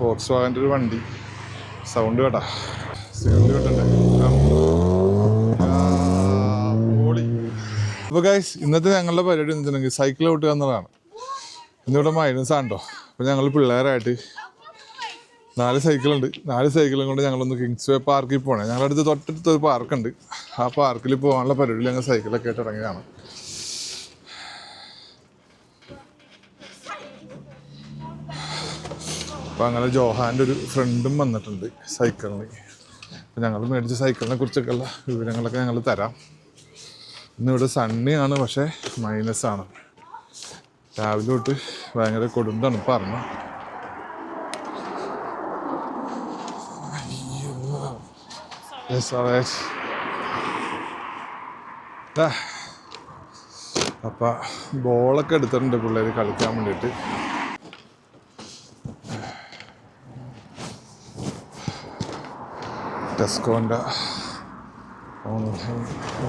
Fox വാഗന്റെ ഒരു വണ്ടി. Sound കേട്ടാ. സൗണ്ട് കേട്ടണ്ടേ അപ്പോൾ ഗൈസ് ഇന്നത്തെ ഞങ്ങളുടെ പരിപാടി വെച്ചിട്ടുണ്ടെങ്കിൽ സൈക്കിൾ ഓട്ടുക എന്നുള്ളതാണ്. ഇന്നിവിടെ മൈനസ് ആണ് കേട്ടോ അപ്പോൾ ഞങ്ങൾ പിള്ളേരായിട്ട് നാല് സൈക്കിളുണ്ട് നാല് സൈക്കിളും കൊണ്ട് ഞങ്ങളൊന്ന് കിങ്സ് വേ പാർക്കിൽ പോകണം ഞങ്ങളുടെ അടുത്ത് തൊട്ടടുത്ത് ഒരു പാർക്കുണ്ട് ആ പാർക്കിൽ പോകാനുള്ള പരിപാടിയിൽ ഞങ്ങൾ സൈക്കിളൊക്കെ ആയിട്ട് ഇറങ്ങിയതാണ്. അപ്പോൾ അങ്ങനെ ജോഹാന്റെ ഒരു ഫ്രണ്ടും വന്നിട്ടുണ്ട് സൈക്കിളിൽ അപ്പോൾ ഞങ്ങൾ മേടിച്ച സൈക്കിളിനെ കുറിച്ചൊക്കെയുള്ള വിവരങ്ങളൊക്കെ ഞങ്ങൾ തരാം. ഇന്നിവിടെ സണ്ണിയാണ് പക്ഷേ മൈനസ് ആണ്. രാവിലെ തൊട്ട് ഭയങ്കര കൊടും തണുപ്പായിരുന്നു അപ്പം ബോളൊക്കെ എടുത്തിട്ടുണ്ട് പിള്ളേർ കളിക്കാൻ വേണ്ടിയിട്ട്. ടെസ്കോന്റെ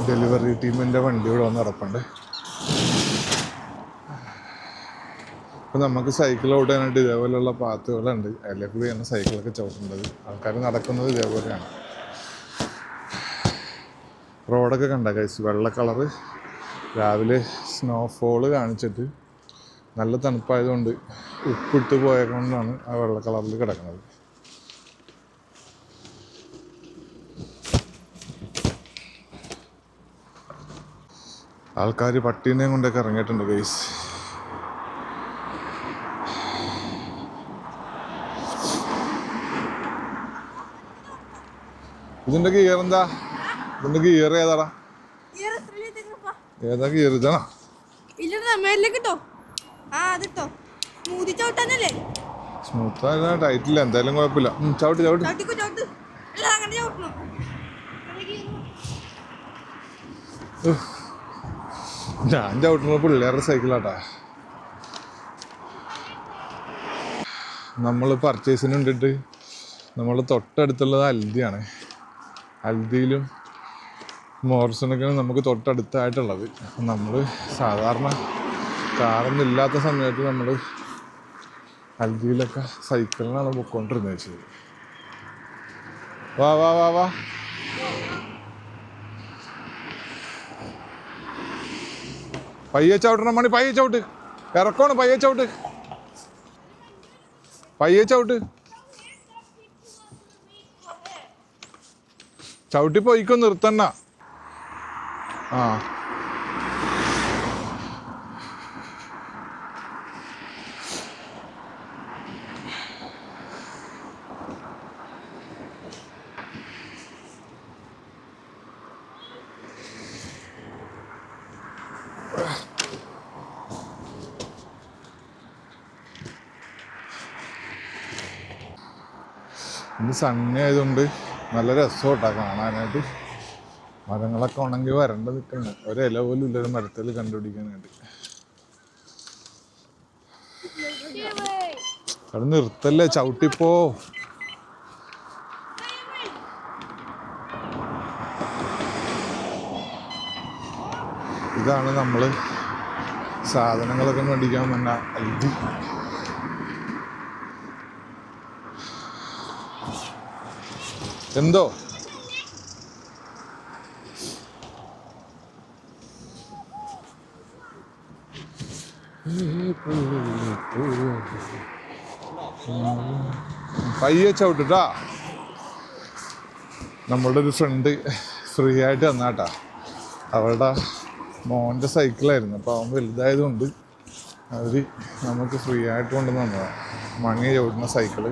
ഡെലിവറി ടീമിന്റെ വണ്ടി ഇവിടെ വന്ന് കിടപ്പുണ്ട് അപ്പം നമുക്ക് സൈക്കിൾ ഓടാനായിട്ട് ഇതേപോലെയുള്ള പാത്തുകളുണ്ട്. അതിലെ കൂടിയാണ് സൈക്കിളൊക്കെ ചവിട്ടേണ്ടത് ആൾക്കാർ നടക്കുന്നത് ഇതേപോലെയാണ്. റോഡൊക്കെ കണ്ട കൈസ് വെള്ള കളറ് രാവിലെ സ്നോഫോൾ കാണിച്ചിട്ട് നല്ല തണുപ്പായതുകൊണ്ട് ഉപ്പിട്ട് പോയ കൊണ്ടാണ് ആ വെള്ള കളറിൽ കിടക്കുന്നത്. ആൾക്കാർ പട്ടീനെയും കൊണ്ടൊക്കെ ഇറങ്ങിയിട്ടുണ്ട് ഗൈസ് ഇതിന്റെ ഗിയർ എന്താ? ഇതിന്റെ ഗിയർ ഏതാടാ? ഏതാ ഗിയർ ഇതാണോ സ്മൂത്ത് ആയതാ ടൈറ്റില്ല എന്തായാലും കുഴപ്പമില്ല. ചവിട്ട് ചവിട്ട്. ചവിട്ടിക്കോ ചവിട്ട് അല്ല അങ്ങനെ ചവിട്ടണം ഞാൻ ഔട്ടർ പിള്ളേരുടെ സൈക്കിളാട്ടാ. നമ്മൾ പർച്ചേസിന് കണ്ടിട്ട് നമ്മൾ തൊട്ടടുത്തുള്ളത് അൽദിയാണ് അൽദിയിലും മോർസണൊക്കെയാണ് നമുക്ക് തൊട്ടടുത്തായിട്ടുള്ളത്. നമ്മൾ സാധാരണ കാറൊന്നും ഇല്ലാത്ത സമയത്ത് നമ്മൾ അൽദിയിലൊക്കെ സൈക്കിളിനാണ് പൊക്കോണ്ടിരുന്നത് വെച്ചത്. വാ വാ വാ വാ. പയ്യെ ചവിട്ടണം മണി പയ്യെ ചവിട്ട്. ഇറക്കോണ് പയ്യെ ചവിട്ട്. പയ്യെ ചവിട്ട്. ചവിട്ടി പോയിക്കോ നിർത്തണ്ട. ആ. ഇന്ന് സണ്ണി ആയതുകൊണ്ട് നല്ല രസമാട്ടാ കാണാനായിട്ട്. മരങ്ങളൊക്കെ ഉണങ്ങി വരണ്ട നിൽക്കുന്നു ഒരില പോലും ഇല്ല ഒരു മരത്തിൽ കണ്ടുപിടിക്കാനായിട്ട്. അവിടെ നിർത്തല്ലേ? ചവിട്ടിപ്പോ. ഇതാണ് നമ്മൾ സാധനങ്ങളൊക്കെ മേടിക്കാൻ വന്ന അൽദി എന്തോ? പയ്യെ ചവിട്ടിട്ടാ നമ്മളുടെ ഒരു ഫ്രണ്ട് ഫ്രീ ആയിട്ട് തന്നാട്ടാ അവളുടെ മോന്റെ സൈക്കിളായിരുന്നു അപ്പോൾ അവൻ വലുതായതുകൊണ്ട് അവർ നമുക്ക് ഫ്രീ ആയിട്ട് കൊണ്ടുവന്ന് തന്നതാണ് മങ്ങി ചവിട്ടുന്ന സൈക്കിൾ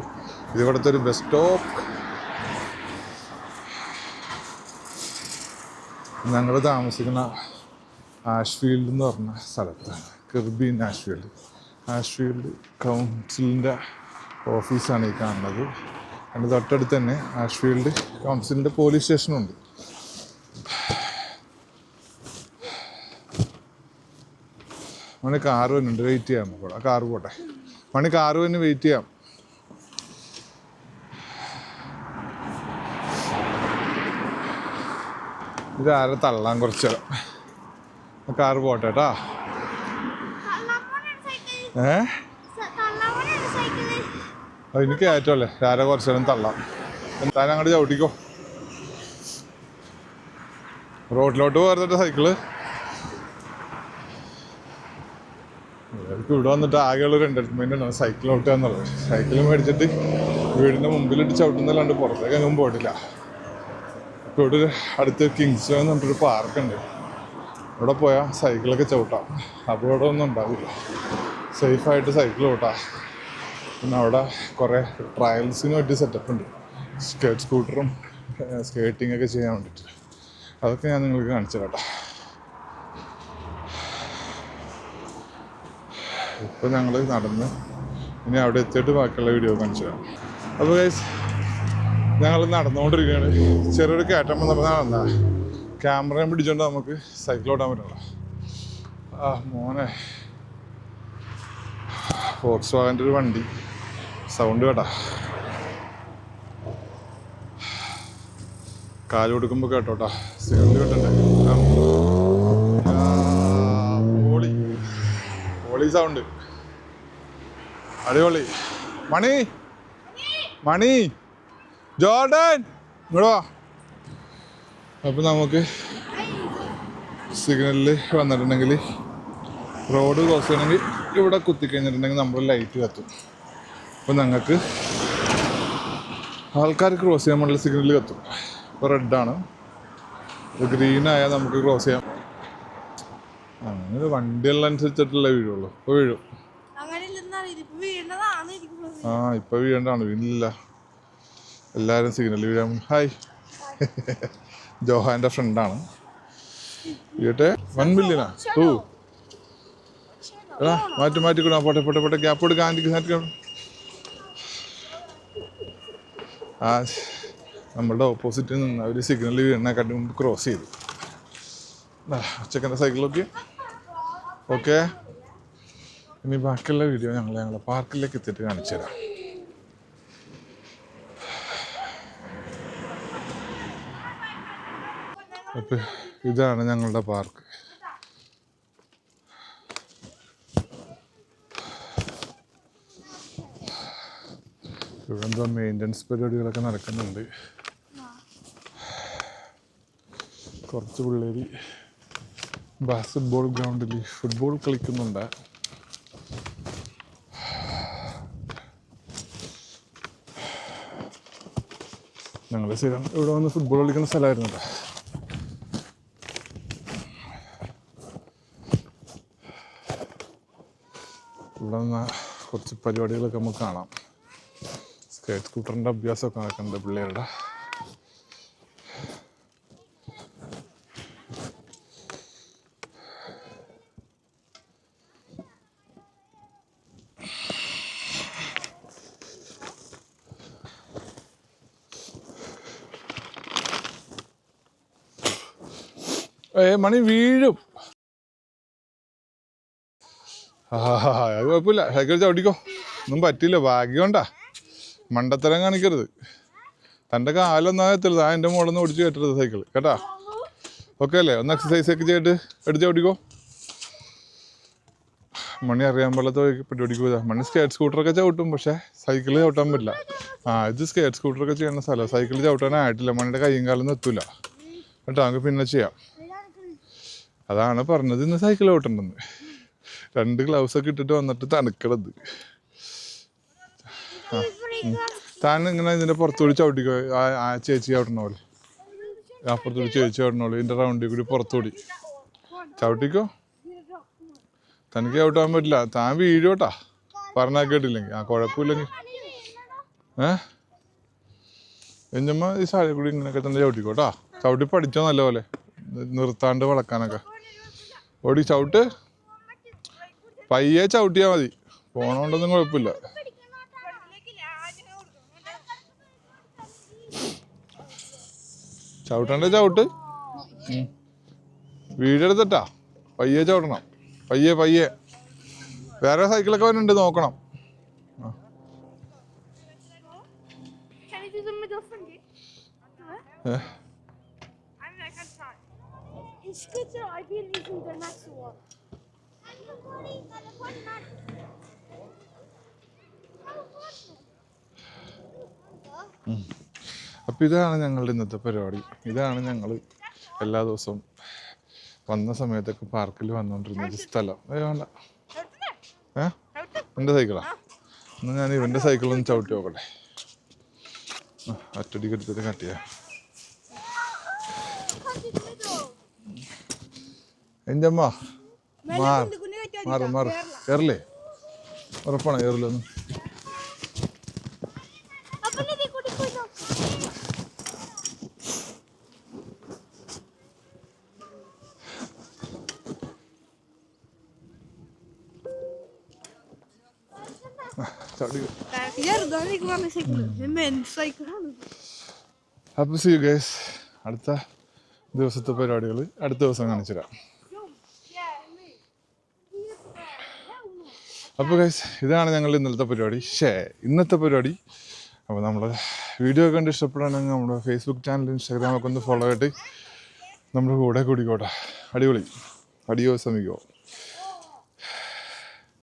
ഇതിവിടുത്തെ ഒരു ബസ് സ്റ്റോപ്പ് ഞങ്ങൾ താമസിക്കുന്ന ആഷ്ഫീൽഡ് എന്ന് പറഞ്ഞ സ്ഥലത്താണ്. കിർബീൻ ആഷ്ഫീൽഡ്. ആഷ്ഫീൽഡ് കൗൺസിലിന്റെ ഓഫീസാണ് ഈ കാണുന്നത്. അതിന്റെ തൊട്ടടുത്ത് തന്നെ ആഷ്ഫീൽഡ് കൗൺസിലിന്റെ പോലീസ് സ്റ്റേഷനുണ്ട്. മണി കാറ് ഉണ്ട് വെയിറ്റ് ചെയ്യാം. ആ കാറ് പോട്ടെ. മണി കാറ് വന്ന് വെയിറ്റ് ചെയ്യാം. ഇത് ആരെ തള്ളാൻ കുറച്ച് നേരം. കാറ് പോട്ടെ കേട്ടാ. ഏ? അതിന് കയറ്റമല്ലേ? ആരെ കുറച്ച് നേരം തള്ളാം. എന്തായാലും അങ്ങോട്ട് ചവിട്ടിക്കോ. റോഡിലോട്ട് പോരുന്നിട്ട് സൈക്കിൾ. ഇവർക്ക് ഇവിടെ വന്നിട്ട് ആകെയുള്ളൊരു എന്റർടൈൻമെന്റ് ആണ് ഓട്ടുക എന്നുള്ളത്. സൈക്കിൾ മേടിച്ചിട്ട് വീടിന്റെ മുമ്പിലിട്ട് ചവിട്ടുന്നല്ലാണ്ട് പുറത്തേക്ക് എങ്ങും പോയിട്ടില്ല. ഒരു അടുത്ത് കിങ്സ് എന്ന് പറഞ്ഞിട്ടൊരു പാർക്കുണ്ട് അവിടെ പോയാൽ സൈക്കിളൊക്കെ ചവിട്ടാം. അപകടമൊന്നും ഉണ്ടാവില്ല. സേഫായിട്ട് സൈക്കിൾ ഓട്ടാം. പിന്നെ അവിടെ കുറേ ട്രയൽസിന് പറ്റിയ സെറ്റപ്പ് ഉണ്ട്. സ്കേറ്റ് സ്കൂട്ടറും സ്കേറ്റിംഗ് ഒക്കെ ചെയ്യാൻ വേണ്ടിയിട്ട് അതൊക്കെ ഞാൻ നിങ്ങൾക്ക് കാണിച്ചു കേട്ടോ. ഇപ്പോൾ ഞങ്ങൾ നടന്ന് ഇനി അവിടെ എത്തിയിട്ട് ബാക്കിയുള്ള വീഡിയോ കാണിച്ചു തരാം. അപ്പോൾ ഗൈസ് ഞങ്ങൾ നടന്നുകൊണ്ടിരിക്കുകയാണ് ചെറിയൊരു കയറ്റം വന്നപ്പോൾ നടന്നാ ക്യാമറയും പിടിച്ചോണ്ട് നമുക്ക് സൈക്കിൾ ഓടാൻ പറ്റില്ല ആ മോനെ. ഫോക്സ് വാഗന്റെ ഒരു വണ്ടി. സൗണ്ട് കേട്ടാ. കാൽ കൊടുക്കുമ്പോൾ കേട്ടോട്ടാ. സൗണ്ട് കേട്ടിട്ടുണ്ട് ഓളി സൗണ്ട് അടിപൊളി. മണി. മണി. ജോർഡൻ ഇങ്ങോട്ട് വാ. അപ്പം നമുക്ക് സിഗ്നലിൽ വന്നിട്ടുണ്ടെങ്കിൽ റോഡ് ക്രോസ് ചെയ്യണമെങ്കിൽ ഇവിടെ കുത്തിക്കഴിഞ്ഞിട്ടുണ്ടെങ്കിൽ നമ്മൾ ലൈറ്റ് കത്തും. അപ്പോൾ ഞങ്ങൾക്ക് ആൾക്കാർ ക്രോസ് ചെയ്യാൻ വേണ്ടി സിഗ്നൽ കത്തും. ഇപ്പോൾ റെഡാണ് ഗ്രീൻ ആയാൽ നമുക്ക് ക്രോസ് ചെയ്യാം. അങ്ങനെ വണ്ടിയുള്ള അനുസരിച്ചിട്ടുള്ള വീഴുള്ളൂ. ഇപ്പോൾ വീഴും. അറിയില്ല. ഇപ്പൊ വീഴണ്ടാണ് ഇരിക്കുന്നത് ആ ഇപ്പോൾ വീഴേണ്ടതാണ്. വീണില്ല. എല്ലാവരും സിഗ്നൽ വീഴാം ഹായ് ജോഹാന്റെ ഫ്രണ്ടാണ് വീട്ടെ വൺ മില്യനാ ടു എടാ മാറ്റി മാറ്റി കൊടുക്കാം പോട്ടെ പോട്ടെ പോട്ടെ. ഗ്യാപ്പ് കൊടുക്കാം. ആന്റിക്ക് മാറ്റി ആ നമ്മളുടെ ഓപ്പോസിറ്റിൽ നിന്ന് അവർ സിഗ്നൽ വീണേക്കാട്ടി മുമ്പ് ക്രോസ് ചെയ്തു. ചെക്കന്റെ സൈക്കിളൊക്കെ ഓക്കെ ഇനി ബാക്കിയുള്ള വീഡിയോ ഞങ്ങൾ ഞങ്ങളെ പാർക്കിലേക്ക് എത്തിയിട്ട് കാണിച്ചു തരാം അപ്പം ഇതാണ് ഞങ്ങളുടെ പാർക്ക്. ഇവിടെ എന്തോ മെയിന്റനൻസ് പരിപാടികളൊക്കെ നടക്കുന്നുണ്ട്. കുറച്ച് പിള്ളേർ ബാസ്കറ്റ്ബോൾ ഗ്രൗണ്ടിൽ ഫുട്ബോൾ കളിക്കുന്നുണ്ട്. ഞങ്ങൾ സ്ഥിരം ഇവിടെ വന്ന് ഫുട്ബോൾ കളിക്കുന്ന സ്ഥലമായിരുന്നു കേട്ടോ ഇവിടെ നിന്ന് കുറച്ച് പരിപാടികളൊക്കെ നമുക്ക് കാണാം. സ്കേറ്റ് സ്കൂട്ടറിന്റെ അഭ്യാസമൊക്കെ നടക്കുന്നുണ്ട് പിള്ളേരുടെ. മണി വീഴും. അത് കുഴപ്പമില്ല. സൈക്കിൾ ചവിട്ടിക്കോ. ഒന്നും പറ്റില്ല ഭാഗ്യമുണ്ടാ. മണ്ടത്തരം കാണിക്കരുത്. തന്റെ കാലൊന്നാ എത്തരുത് ആ എന്റെ മോളൊന്നും ഓടിച്ച് കയറ്റരുത് സൈക്കിൾ കേട്ടാ? ഓക്കെ അല്ലേ? ഒന്ന് എക്സസൈസ് ഒക്കെ ചെയ്തിട്ട് എടുത്ത് ചവിട്ടിക്കോ. മണി അറിയാൻ പാടില്ലാത്ത പറ്റി ഓടിക്കുക മണി സ്കേറ്റ് സ്കൂട്ടറൊക്കെ ചവിട്ടും പക്ഷേ സൈക്കിൾ ചവിട്ടാൻ പറ്റില്ല. ആ ഇത് സ്കേറ്റ് സ്കൂട്ടറൊക്കെ ചെയ്യുന്ന സ്ഥലം. സൈക്കിൾ ചവിട്ടാനായിട്ടില്ല മണിയുടെ കൈയും കാലൊന്നും എത്തൂല. കേട്ടോ നമുക്ക് പിന്നെ ചെയ്യാം. അതാണ് പറഞ്ഞത് ഇന്ന് സൈക്കിൾ ചവിട്ടണ്ടെന്ന്. രണ്ട് ഗ്ലൗസ് ഒക്കെ ഇട്ടിട്ട് വന്നിട്ട് തണുക്കണത്. താൻ ഇങ്ങനെ ഇതിന്റെ പുറത്തുകൂടി ചവിട്ടിക്കോ ആ ചേച്ചി ചവിട്ടണ പോലെ. അപ്പുറത്തൂടി ചേച്ചി ചവിട്ടണോളൂ ഇതിന്റെ റൗണ്ടിൽ കൂടി പുറത്തുകൂടി. ചവിട്ടിക്കോ? തനിക്ക് ചവിട്ടാൻ പറ്റില്ല. താൻ വീഴോട്ടാ പറഞ്ഞാൽ കേട്ടില്ലെങ്കിൽ. ആ കുഴപ്പമില്ലെങ്കിൽ. ഏ? എഞ്ചമ്മ ഈ സാരി കൂടി ഇങ്ങനെയൊക്കെ തന്നെ ചവിട്ടിക്കോട്ടാ. ചവിട്ടി പഠിച്ചോ നല്ലപോലെ? നിർത്താണ്ട് വളക്കാനൊക്കെ. ഓടി ചവിട്ട്. പയ്യെ ചവിട്ടിയാൽ മതി. പോണോണ്ടൊന്നും കുഴപ്പമില്ല. ചവിട്ടണ്ടേ ചവിട്ട്. വീടെടുത്തിട്ടാ. പയ്യെ ചവിട്ടണം. പയ്യെ പയ്യെ. വേറെ സൈക്കിളൊക്കെ വരുന്നുണ്ട് നോക്കണം. Can അപ്പോൾ ഇതാണ് ഞങ്ങളുടെ ഇന്നത്തെ പരിപാടി. ഇതാണ് ഞങ്ങൾ എല്ലാ ദിവസവും വന്ന സമയത്തൊക്കെ പാർക്കിൽ വന്നുകൊണ്ടിരുന്ന ഒരു സ്ഥലം. വേണ്ട. ഏ? എന്റെ സൈക്കിളാ എന്നാൽ ഞാൻ ഇവന്റെ സൈക്കിളൊന്ന് ചവിട്ടി നോക്കട്ടെ. അറ്റടിക്ക് എടുത്തിട്ട് കട്ടിയ എന്റെ അമ്മ മാർ മാറ് മാറി. കയറില്ലേ ഉറപ്പാണ് കയറില്ലൊന്നും അപ്പോൾ സി ഗൈസ് അടുത്ത ദിവസത്തെ പരിപാടികൾ അടുത്ത ദിവസം കാണിച്ചു തരാം അപ്പോൾ ഗൈസ് ഇതാണ് ഞങ്ങളുടെ ഇന്നലത്തെ പരിപാടി. ഷേ ഇന്നത്തെ പരിപാടി. അപ്പോൾ നമ്മൾ വീഡിയോ കണ്ട് ഇഷ്ടപ്പെടുകയാണെങ്കിൽ നമ്മുടെ ഫേസ്ബുക്ക് ചാനൽ ഇൻസ്റ്റാഗ്രാമൊക്കെ ഒന്ന് ഫോളോ ആയിട്ട് നമ്മുടെ കൂടെ കൂടിക്കോട്ടെ. അടിപൊളി. അടിയോ ശ്രമിക്കുമോ